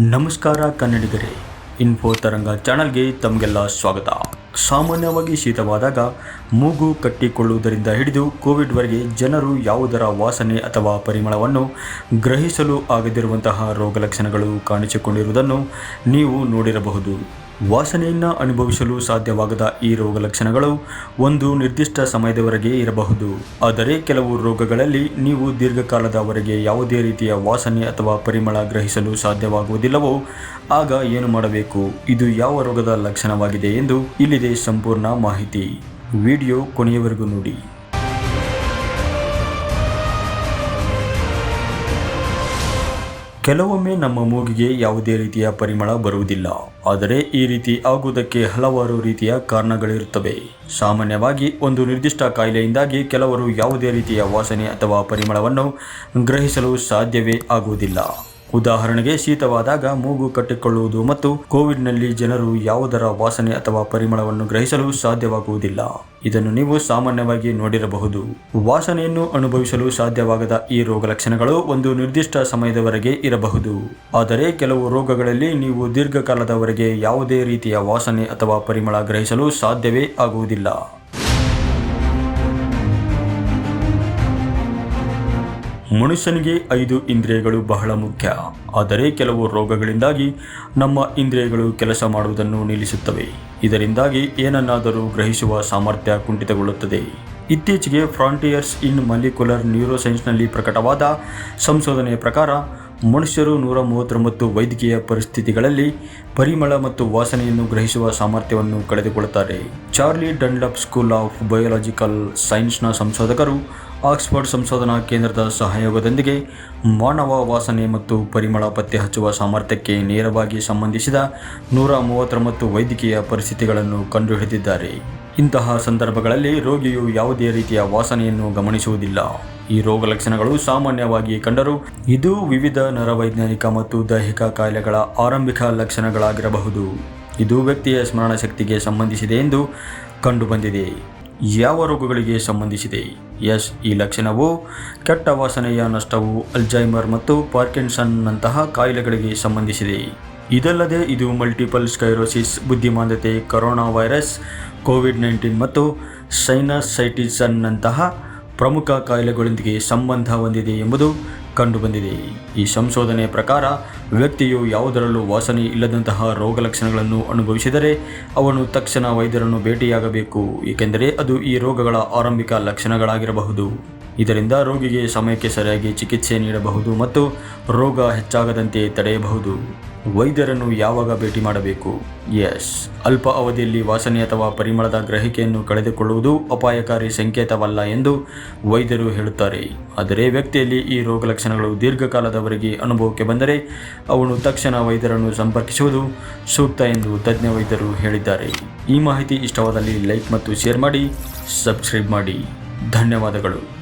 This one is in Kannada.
ನಮಸ್ಕಾರ ಕನ್ನಡಿಗರೇ ಇನ್ಫೋ ತರಂಗ ಚಾನಲ್ಗೆ ತಮಗೆಲ್ಲ ಸ್ವಾಗತ. ಸಾಮಾನ್ಯವಾಗಿ ಶೀತವಾದಾಗ ಮೂಗು ಕಟ್ಟಿಕೊಳ್ಳುವುದರಿಂದ ಹಿಡಿದು ಕೋವಿಡ್ವರೆಗೆ ಜನರು ಯಾವುದರ ವಾಸನೆ ಅಥವಾ ಪರಿಮಳವನ್ನು ಗ್ರಹಿಸಲು ಆಗದಿರುವಂತಹ ರೋಗಲಕ್ಷಣಗಳು ಕಾಣಿಸಿಕೊಂಡಿರುವುದನ್ನು ನೀವು ನೋಡಿರಬಹುದು. ವಾಸನೆಯನ್ನು ಅನುಭವಿಸಲು ಸಾಧ್ಯವಾಗದ ಈ ರೋಗ ಲಕ್ಷಣಗಳು ಒಂದು ನಿರ್ದಿಷ್ಟ ಸಮಯದವರೆಗೆ ಇರಬಹುದು. ಆದರೆ ಕೆಲವು ರೋಗಗಳಲ್ಲಿ ನೀವು ದೀರ್ಘಕಾಲದವರೆಗೆ ಯಾವುದೇ ರೀತಿಯ ವಾಸನೆ ಅಥವಾ ಪರಿಮಳ ಗ್ರಹಿಸಲು ಸಾಧ್ಯವಾಗುವುದಿಲ್ಲವೋ, ಆಗ ಏನು ಮಾಡಬೇಕು? ಇದು ಯಾವ ರೋಗದ ಲಕ್ಷಣವಾಗಿದೆ ಎಂದು ಇಲ್ಲಿದೆ ಸಂಪೂರ್ಣ ಮಾಹಿತಿ. ವಿಡಿಯೋ ಕೊನೆಯವರೆಗೂ ನೋಡಿ. ಕೆಲವೊಮ್ಮೆ ನಮ್ಮ ಮೂಗಿಗೆ ಯಾವುದೇ ರೀತಿಯ ಪರಿಮಳ ಬರುವುದಿಲ್ಲ. ಆದರೆ ಈ ರೀತಿ ಆಗುವುದಕ್ಕೆ ಹಲವಾರು ರೀತಿಯ ಕಾರಣಗಳಿರುತ್ತವೆ. ಸಾಮಾನ್ಯವಾಗಿ ಒಂದು ನಿರ್ದಿಷ್ಟ ಕಾಯಿಲೆಯಿಂದಾಗಿ ಕೆಲವರು ಯಾವುದೇ ರೀತಿಯ ವಾಸನೆ ಅಥವಾ ಪರಿಮಳವನ್ನು ಗ್ರಹಿಸಲು ಸಾಧ್ಯವೇ ಆಗುವುದಿಲ್ಲ. ಉದಾಹರಣೆಗೆ ಶೀತವಾದಾಗ ಮೂಗು ಕಟ್ಟಿಕೊಳ್ಳುವುದು ಮತ್ತು ಕೋವಿಡ್ನಲ್ಲಿ ಜನರು ಯಾವುದರ ವಾಸನೆ ಅಥವಾ ಪರಿಮಳವನ್ನು ಗ್ರಹಿಸಲು ಸಾಧ್ಯವಾಗುವುದಿಲ್ಲ. ಇದನ್ನು ನೀವು ಸಾಮಾನ್ಯವಾಗಿ ನೋಡಿರಬಹುದು. ವಾಸನೆಯನ್ನು ಅನುಭವಿಸಲು ಸಾಧ್ಯವಾಗದ ಈ ರೋಗ ಲಕ್ಷಣಗಳು ಒಂದು ನಿರ್ದಿಷ್ಟ ಸಮಯದವರೆಗೆ ಇರಬಹುದು. ಆದರೆ ಕೆಲವು ರೋಗಗಳಲ್ಲಿ ನೀವು ದೀರ್ಘಕಾಲದವರೆಗೆ ಯಾವುದೇ ರೀತಿಯ ವಾಸನೆ ಅಥವಾ ಪರಿಮಳ ಗ್ರಹಿಸಲು ಸಾಧ್ಯವೇ ಆಗುವುದಿಲ್ಲ. ಮನುಷ್ಯನಿಗೆ ಐದು ಇಂದ್ರಿಯಗಳು ಬಹಳ ಮುಖ್ಯ. ಆದರೆ ಕೆಲವು ರೋಗಗಳಿಂದಾಗಿ ನಮ್ಮ ಇಂದ್ರಿಯಗಳು ಕೆಲಸ ಮಾಡುವುದನ್ನು ನಿಲ್ಲಿಸುತ್ತವೆ. ಇದರಿಂದಾಗಿ ಏನನ್ನಾದರೂ ಗ್ರಹಿಸುವ ಸಾಮರ್ಥ್ಯ ಕುಂಠಿತಗೊಳ್ಳುತ್ತದೆ. ಇತ್ತೀಚೆಗೆ ಫ್ರಾಂಟಿಯರ್ಸ್ ಇನ್ ಮಲಿಕ್ಯುಲರ್ ನ್ಯೂರೋಸೈನ್ಸ್ನಲ್ಲಿ ಪ್ರಕಟವಾದ ಸಂಶೋಧನೆಯ ಪ್ರಕಾರ ಮನುಷ್ಯರು ನೂರ ಮೂವತ್ತೊಂಬತ್ತು ವೈದ್ಯಕೀಯ ಪರಿಸ್ಥಿತಿಗಳಲ್ಲಿ ಪರಿಮಳ ಮತ್ತು ವಾಸನೆಯನ್ನು ಗ್ರಹಿಸುವ ಸಾಮರ್ಥ್ಯವನ್ನು ಕಳೆದುಕೊಳ್ಳುತ್ತಾರೆ. Charlie Dunlop School of Biological ಸೈನ್ಸ್ನ ಸಂಶೋಧಕರು ಆಕ್ಸ್ಫರ್ಡ್ ಸಂಶೋಧನಾ ಕೇಂದ್ರದ ಸಹಯೋಗದೊಂದಿಗೆ ಮಾನವ ವಾಸನೆ ಮತ್ತು ಪರಿಮಳ ಪತ್ತೆ ಹಚ್ಚುವ ಸಾಮರ್ಥ್ಯಕ್ಕೆ ನೇರವಾಗಿ ಸಂಬಂಧಿಸಿದ ನೂರ ಮೂವತ್ತೊಂಬತ್ತು ವೈದ್ಯಕೀಯ ಪರಿಸ್ಥಿತಿಗಳನ್ನು ಕಂಡುಹಿಡಿದಿದ್ದಾರೆ. ಇಂತಹ ಸಂದರ್ಭಗಳಲ್ಲಿ ರೋಗಿಯು ಯಾವುದೇ ರೀತಿಯ ವಾಸನೆಯನ್ನು ಗಮನಿಸುವುದಿಲ್ಲ. ಈ ರೋಗ ಲಕ್ಷಣಗಳು ಸಾಮಾನ್ಯವಾಗಿ ಕಂಡರು ಇದು ವಿವಿಧ ನರವೈಜ್ಞಾನಿಕ ಮತ್ತು ದೈಹಿಕ ಕಾಯಿಲೆಗಳ ಆರಂಭಿಕ ಲಕ್ಷಣಗಳಾಗಿರಬಹುದು. ಇದು ವ್ಯಕ್ತಿಯ ಸ್ಮರಣಶಕ್ತಿಗೆ ಸಂಬಂಧಿಸಿದೆ ಎಂದು ಕಂಡುಬಂದಿದೆ. ಯಾವ ರೋಗಗಳಿಗೆ ಸಂಬಂಧಿಸಿದೆ? ಎಸ್, ಈ ಲಕ್ಷಣವು ಕೆಟ್ಟ ವಾಸನೆಯ ನಷ್ಟವು, ಅಲ್ಜೈಮರ್ ಮತ್ತು ಪಾರ್ಕಿನ್ಸನ್ನಂತಹ ಕಾಯಿಲೆಗಳಿಗೆ ಸಂಬಂಧಿಸಿದೆ. ಇದಲ್ಲದೆ ಇದು ಮಲ್ಟಿಪಲ್ ಸ್ಕೈರೋಸಿಸ್, ಬುದ್ಧಿಮಾಂದ್ಯತೆ, ಕೊರೋನಾ ವೈರಸ್, ಕೋವಿಡ್ ನೈನ್ಟೀನ್ ಮತ್ತು ಸೈನಸೈಟಿಸನ್ನಂತಹ ಪ್ರಮುಖ ಕಾಯಿಲೆಗಳೊಂದಿಗೆ ಸಂಬಂಧ ಹೊಂದಿದೆ ಎಂಬುದು ಕಂಡುಬಂದಿದೆ. ಈ ಸಂಶೋಧನೆ ಪ್ರಕಾರ, ವ್ಯಕ್ತಿಯು ಯಾವುದರಲ್ಲೂ ವಾಸನೆ ಇಲ್ಲದಂತಹ ರೋಗಲಕ್ಷಣಗಳನ್ನು ಅನುಭವಿಸಿದರೆ ಅವನು ತಕ್ಷಣ ವೈದ್ಯರನ್ನು ಭೇಟಿಯಾಗಬೇಕು, ಏಕೆಂದರೆ ಅದು ಈ ರೋಗಗಳ ಆರಂಭಿಕ ಲಕ್ಷಣಗಳಾಗಿರಬಹುದು. ಇದರಿಂದ ರೋಗಿಗೆ ಸಮಯಕ್ಕೆ ಸರಿಯಾಗಿ ಚಿಕಿತ್ಸೆ ನೀಡಬಹುದು ಮತ್ತು ರೋಗ ಹೆಚ್ಚಾಗದಂತೆ ತಡೆಯಬಹುದು. ವೈದ್ಯರನ್ನು ಯಾವಾಗ ಭೇಟಿ ಮಾಡಬೇಕು? ಎಸ್. ಅಲ್ಪ ಅವಧಿಯಲ್ಲಿ ವಾಸನೆ ಅಥವಾ ಪರಿಮಳದ ಗ್ರಹಿಕೆಯನ್ನು ಕಳೆದುಕೊಳ್ಳುವುದು ಅಪಾಯಕಾರಿ ಸಂಕೇತವಲ್ಲ ಎಂದು ವೈದ್ಯರು ಹೇಳುತ್ತಾರೆ. ಆದರೆ ವ್ಯಕ್ತಿಯಲ್ಲಿ ಈ ರೋಗ ಲಕ್ಷಣಗಳು ದೀರ್ಘಕಾಲದವರೆಗೆ ಅನುಭವಕ್ಕೆ ಬಂದರೆ ಅವನು ತಕ್ಷಣ ವೈದ್ಯರನ್ನು ಸಂಪರ್ಕಿಸುವುದು ಸೂಕ್ತ ಎಂದು ತಜ್ಞ ವೈದ್ಯರು ಹೇಳಿದ್ದಾರೆ. ಈ ಮಾಹಿತಿ ಇಷ್ಟವಾದಲ್ಲಿ ಲೈಕ್ ಮತ್ತು ಶೇರ್ ಮಾಡಿ, ಸಬ್ಸ್ಕ್ರೈಬ್ ಮಾಡಿ. ಧನ್ಯವಾದಗಳು.